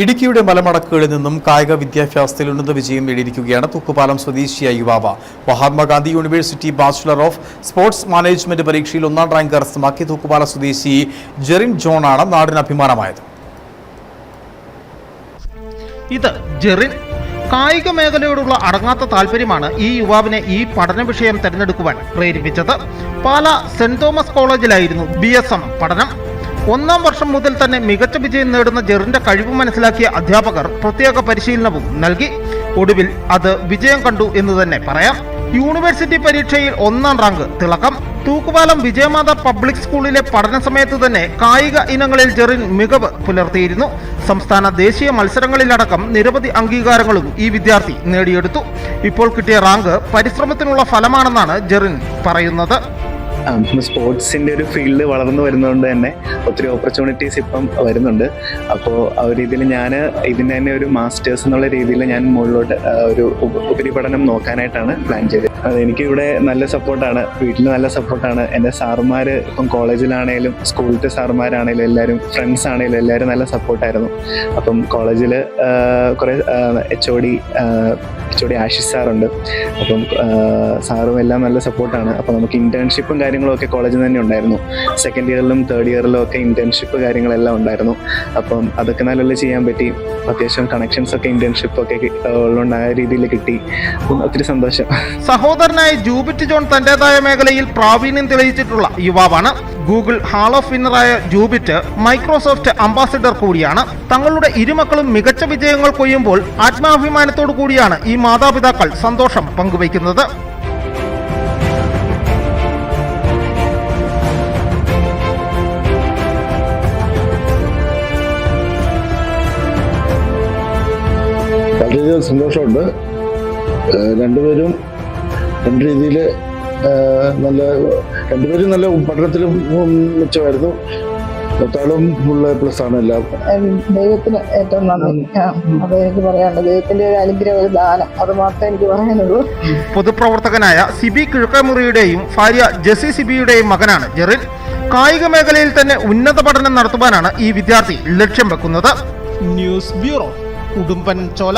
ഇടുക്കിയുടെ മലമടക്കുകളിൽ നിന്നും കായിക വിദ്യാഭ്യാസത്തിൽ ഉന്നത വിജയം നേടിയിരിക്കുകയാണ് തൂക്കുപാലം സ്വദേശിയായ യുവാവ്. Mahatma Gandhi university bachelor of sports management പരീക്ഷയിൽ ഒന്നാം റാങ്ക് കരസ്ഥമാക്കി തൂക്കുപാലം സ്വദേശി ജെറിൻ ജോണാണ് നാടിന് അഭിമാനമായത്. ഇത് ജെറിൻ കായിക മേഖലയോടുള്ള അടങ്ങാത്ത താല്പര്യമാണ് ഈ യുവാവിനെ ഈ പഠന വിഷയം തിരഞ്ഞെടുക്കുവാൻ പ്രേരിപ്പിച്ചത്. പാല സെന്റ് തോമസ് കോളേജിലായിരുന്നു ബി എസ് എം പഠനം. ഒന്നാം വർഷം മുതൽ തന്നെ മികച്ച വിജയം നേടുന്ന ജെറിന്റെ കഴിവ് മനസ്സിലാക്കിയ അധ്യാപകർ പ്രത്യേക പരിശീലനവും നൽകി. ഒടുവിൽ അത് വിജയം കണ്ടു എന്ന് തന്നെ പറയാം. യൂണിവേഴ്സിറ്റി പരീക്ഷയിൽ ഒന്നാം റാങ്ക് തിളക്കം. തൂക്കുപാലം വിജയമാത പബ്ലിക് സ്കൂളിലെ പഠന സമയത്ത് തന്നെ കായിക ഇനങ്ങളിൽ ജെറിൻ മികവ് പുലർത്തിയിരുന്നു. സംസ്ഥാന ദേശീയ മത്സരങ്ങളിലടക്കം നിരവധി അംഗീകാരങ്ങളും ഈ വിദ്യാർത്ഥി നേടിയെടുത്തു. ഇപ്പോൾ കിട്ടിയ റാങ്ക് പരിശ്രമത്തിനുള്ള ഫലമാണെന്നാണ് ജെറിൻ പറയുന്നത്. സ്പോർട്സിന്റെ ഒരു ഫീൽഡ് വളർന്നു വരുന്നതുകൊണ്ട് തന്നെ ഒത്തിരി ഓപ്പർച്യൂണിറ്റീസ് ഇപ്പം വരുന്നുണ്ട്. അപ്പോൾ ആ ഒരു രീതിയിൽ ഞാൻ ഇതിന് തന്നെ ഒരു മാസ്റ്റേഴ്സ് എന്നുള്ള രീതിയിൽ ഞാൻ മുകളിലോട്ട് ഒരു ഉപ- ഉപരിപഠനം നോക്കാനായിട്ടാണ് പ്ലാൻ ചെയ്തത്. അത് എനിക്കിവിടെ നല്ല സപ്പോർട്ടാണ് വീട്ടിൽ നല്ല സപ്പോർട്ടാണ് എന്റെ സാറുമാർ ഇപ്പം കോളേജിലാണേലും സ്കൂളിലത്തെ സാറുമാരാണേലും എല്ലാവരും ഫ്രണ്ട്സ് ആണേലും എല്ലാവരും നല്ല സപ്പോർട്ടായിരുന്നു അപ്പം കോളേജിൽ കുറേ H O D H O D Ashish സാറുണ്ട്. അപ്പം സാറും എല്ലാം നല്ല സപ്പോർട്ടാണ് അപ്പം നമുക്ക് ഇന്റേൺഷിപ്പും ഒക്കെ കോളേജിൽ തന്നെ ഉണ്ടായിരുന്നു. സെക്കൻഡ് ഇയറിലും തേർഡ് ഇയറിലും ഒക്കെ ഇന്റേൺഷിപ്പ് കാര്യങ്ങളെല്ലാം ഉണ്ടായിരുന്നു. അപ്പം അതൊക്കെ നല്ല ചെയ്യാൻ പറ്റി? അത്യാവശ്യം കണക്ഷൻസ് ഒക്കെ ഇന്റേൺഷിപ്പ് ഒക്കെ ഉള്ളതുകൊണ്ട് ആ രീതിയിൽ കിട്ടി. ഒത്തിരി സന്തോഷം. സഹോദരനായ ജൂബിറ്റ് ജോൺ തന്റേതായ മേഖലയിൽ പ്രാവീണ്യം തെളിയിച്ചിട്ടുള്ള യുവാവാണ്. ഗൂഗിൾ ഹാൾ ഓഫ് വിന്നറായ ജൂബിറ്റ് മൈക്രോസോഫ്റ്റ് അംബാസിഡർ കൂടിയാണ്. തങ്ങളുടെ ഇരുമക്കളും മികച്ച വിജയങ്ങൾ കൊയ്യുമ്പോൾ ആത്മാഭിമാനത്തോടു കൂടിയാണ് ഈ മാതാപിതാക്കൾ സന്തോഷം പങ്കുവയ്ക്കുന്നത്. വളരെയധികം സന്തോഷമുണ്ട്. രണ്ടുപേരും രണ്ട് രീതിയിൽ നല്ല രണ്ടുപേരും നല്ല പഠനത്തിലും മെച്ചമായിരുന്നു. മൊത്താളും ഫുൾ പ്ലസ് ആണ് എല്ലാം. ദൈവത്തിന് ഏറ്റവും നന്ദി. അത് എനിക്ക് പറയാനുള്ളത് ദൈവത്തിന്റെ ഒരു അനുഗ്രഹം ഒരു ദാനം അത് മാത്രമേ എനിക്ക് പറയാനുള്ളൂ. പൊതുപ്രവർത്തകനായ സിബി കിഴക്കമുറിയുടെയും ഭാര്യ ജെസി സിബിയുടെയും മകനാണ് ജെറിൻ. കായിക മേഖലയിൽ തന്നെ ഉന്നത പഠനം നടത്തുവാനാണ് ഈ വിദ്യാർത്ഥി ലക്ഷ്യം വെക്കുന്നത്. News bureau. ഉടുമ്പൻ ചോല